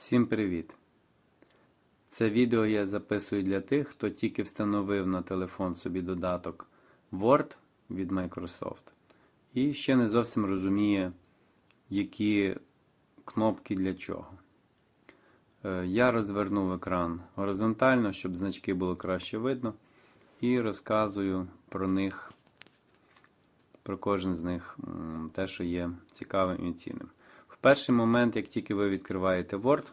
Всім привіт! Це відео я записую для тих, хто тільки встановив на телефон собі додаток Word від Microsoft і ще не зовсім розуміє, які кнопки для чого. Е, Я розвернув екран горизонтально, щоб значки було краще видно, і розказую про них, про кожен з них, те, що є цікавим і цінним. Перший момент, як тільки ви відкриваєте Word,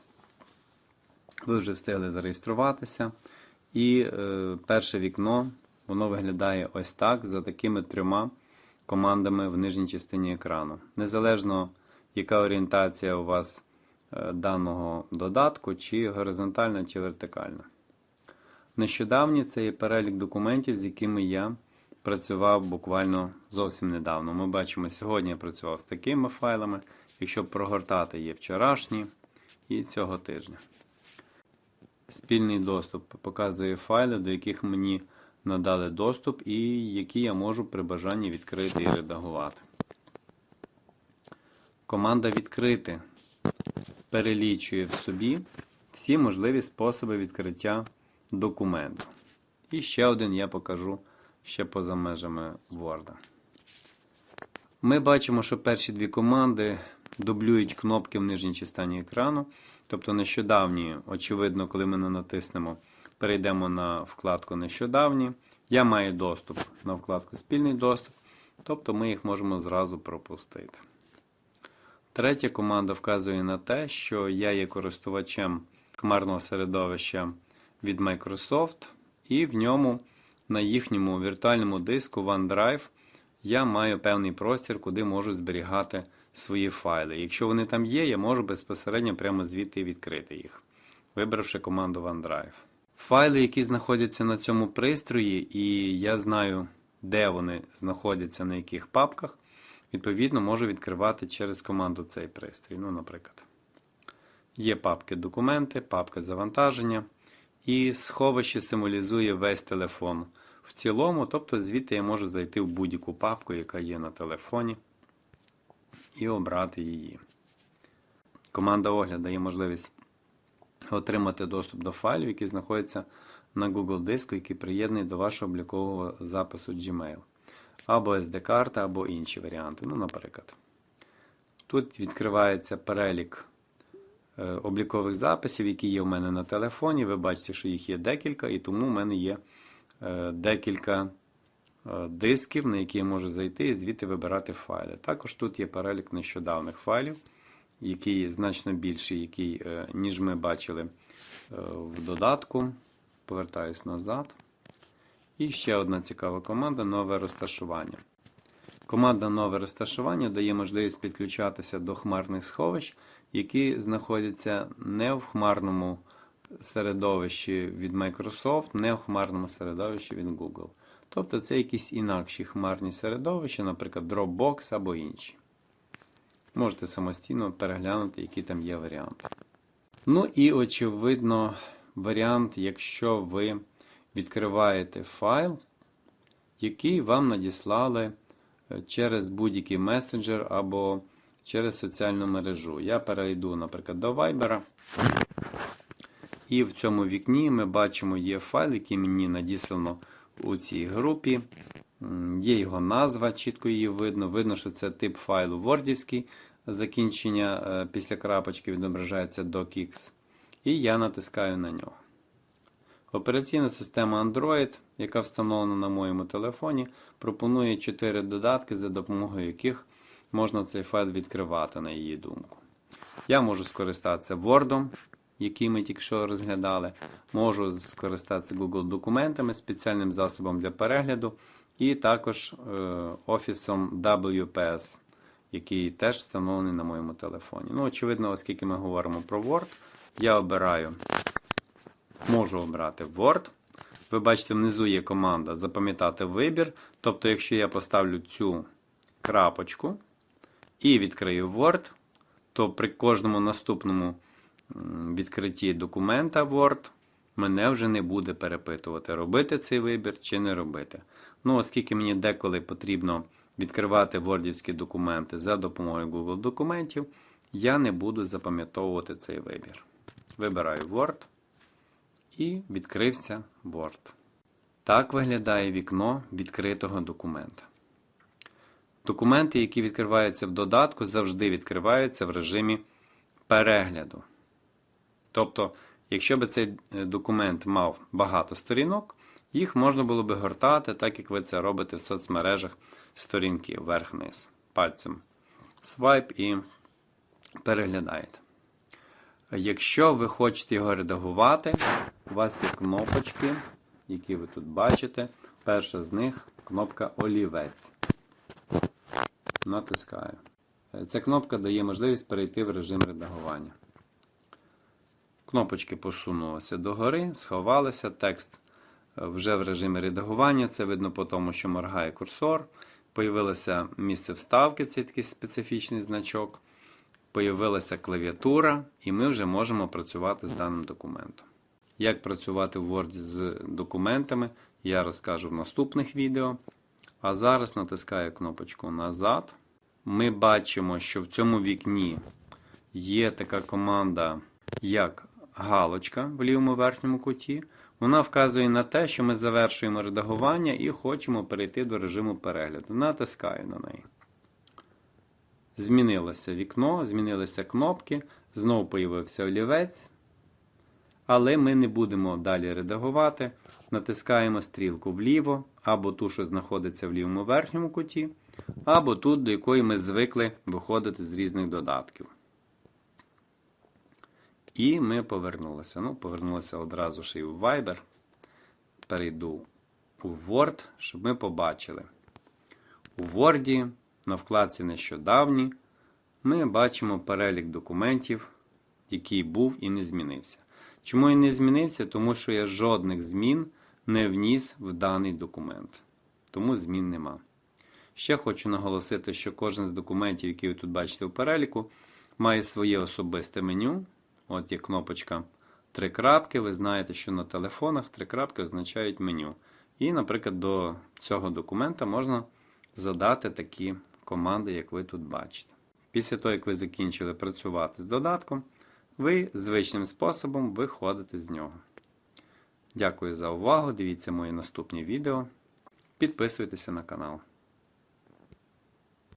ви вже встигли зареєструватися. І е, перше вікно воно виглядає ось так, за такими трьома командами в нижній частині екрану. Незалежно, яка орієнтація у вас е, даного додатку, чи горизонтальна, чи вертикальна. Нещодавні це є перелік документів, з якими я працював буквально зовсім недавно. Ми бачимо, сьогодні я працював з такими файлами. Якщо прогортати, є вчорашні і цього тижня. Спільний доступ показує файли, до яких мені надали доступ, і які я можу при бажанні відкрити і редагувати. Команда відкрити перелічує в собі всі можливі способи відкриття документу. І ще один я покажу ще поза межами Word. Ми бачимо, що перші дві команди дублюють кнопки в нижній частині екрану. Тобто нещодавні, очевидно, коли ми не натиснемо, перейдемо на вкладку Нещодавні. Я маю доступ на вкладку Спільний доступ, тобто ми їх можемо зразу пропустити. Третя команда вказує на те, що я є користувачем хмарного середовища від Microsoft, і в ньому на їхньому віртуальному диску OneDrive я маю певний простір, куди можу зберігати свої файли. Якщо вони там є, я можу безпосередньо прямо звідти відкрити їх, вибравши команду OneDrive. Файли, які знаходяться на цьому пристрої, і я знаю, де вони знаходяться, на яких папках, відповідно, можу відкривати через команду цей пристрій. Ну, наприклад, є папки документи, папка завантаження, і сховище символізує весь телефон в цілому, тобто звідти я можу зайти в будь-яку папку, яка є на телефоні і обрати її. Команда огляд дає можливість отримати доступ до файлів, які знаходяться на Google диску, який приєднаний до вашого облікового запису Gmail. Або SD-карта, або інші варіанти. Ну, наприклад. Тут відкривається перелік облікових записів, які є у мене на телефоні. Ви бачите, що їх є декілька, і тому в мене є е, декілька е, дисків, на які я можу зайти і звідти вибирати файли. Також тут є перелік нещодавних файлів, який значно більший, який, е, ніж ми бачили е, в додатку. Повертаюсь назад. І ще одна цікава команда нове розташування. Команда нове розташування дає можливість підключатися до хмарних сховищ, які знаходяться не в хмарному середовищі від Microsoft, не в хмарному середовищі від Google. Тобто це якісь інакші хмарні середовища, наприклад, Dropbox або інші. Можете самостійно переглянути, які там є варіанти. Ну і, очевидно, варіант, якщо ви відкриваєте файл, який вам надіслали е, через будь-який месенджер або через соціальну мережу. Я перейду, наприклад, до Viber. І в цьому вікні ми бачимо, є файл, який мені надіслано у цій групі. Є його назва, чітко її видно. Видно, що це тип файлу Wordівський. Закінчення е, після крапочки відображається docx. І я натискаю на нього. Операційна система Android, яка встановлена на моєму телефоні, пропонує 4 додатки, за допомогою яких можна цей файл відкривати, на її думку. Я можу скористатися Word, який ми тільки що розглядали. Можу скористатися Google документами, спеціальним засобом для перегляду, і також е, офісом WPS, який теж встановлений на моєму телефоні. Ну, очевидно, оскільки ми говоримо про Word, я обираю можу обрати Word. Ви бачите, внизу є команда Запам'ятати вибір. Тобто, якщо я поставлю цю крапочку і відкрию Word, то при кожному наступному відкритті документа Word мене вже не буде перепитувати, робити цей вибір чи не робити. Ну, оскільки мені деколи потрібно відкривати вордівські документи за допомогою Google документів, я не буду запам'ятовувати цей вибір. Вибираю Word і відкрився Word. Так виглядає вікно відкритого документа. Документи, які відкриваються в додатку, завжди відкриваються в режимі перегляду. Тобто, якщо б цей е, документ мав багато сторінок, їх можна було би гортати, так як ви це робите в соцмережах сторінки вверх-вниз. Пальцем свайп і переглядаєте. Якщо ви хочете його редагувати, у вас є кнопочки, які ви тут бачите. Перша з них кнопка Олівець. Натискаю. Е, Ця кнопка дає можливість перейти в режим редагування. Кнопочки посунулися догори, сховалися. Текст е, вже в режимі редагування. Це видно по тому, що моргає курсор. Появилося місце вставки, це такий специфічний значок. Появилася клавіатура, і ми вже можемо працювати з даним документом. Як працювати в Word з документами, я розкажу в наступних відео. А зараз натискаю кнопочку назад. Ми бачимо, що в цьому вікні є така команда, як галочка в лівому верхньому куті. Вона вказує на те, що ми завершуємо редагування і хочемо перейти до режиму перегляду. Натискаю на неї. Змінилося вікно, змінилися кнопки, знову появився олівець. Але ми не будемо далі редагувати. Натискаємо стрілку вліво, або ту, що знаходиться в лівому верхньому куті, або ту, до якої ми звикли виходити з різних додатків. І ми повернулися. Ну, повернулися одразу ж і в Viber. Перейду у Word, щоб ми побачили. У Word на вкладці Нещодавні ми бачимо перелік документів, який був і не змінився. Чому він не змінився? Тому що я жодних змін не вніс в даний документ. Тому змін нема. Ще хочу наголосити, що кожен з документів, які ви тут бачите у переліку, має своє особисте меню. От є кнопочка три крапки. Ви знаєте, що на телефонах три крапки означають меню. І, наприклад, до цього документа можна задати такі команди, як ви тут бачите. Після того, як ви закінчили працювати з додатком, ви звичним способом виходите з нього. Дякую за увагу. Дивіться мої наступні відео. Підписуйтеся на канал.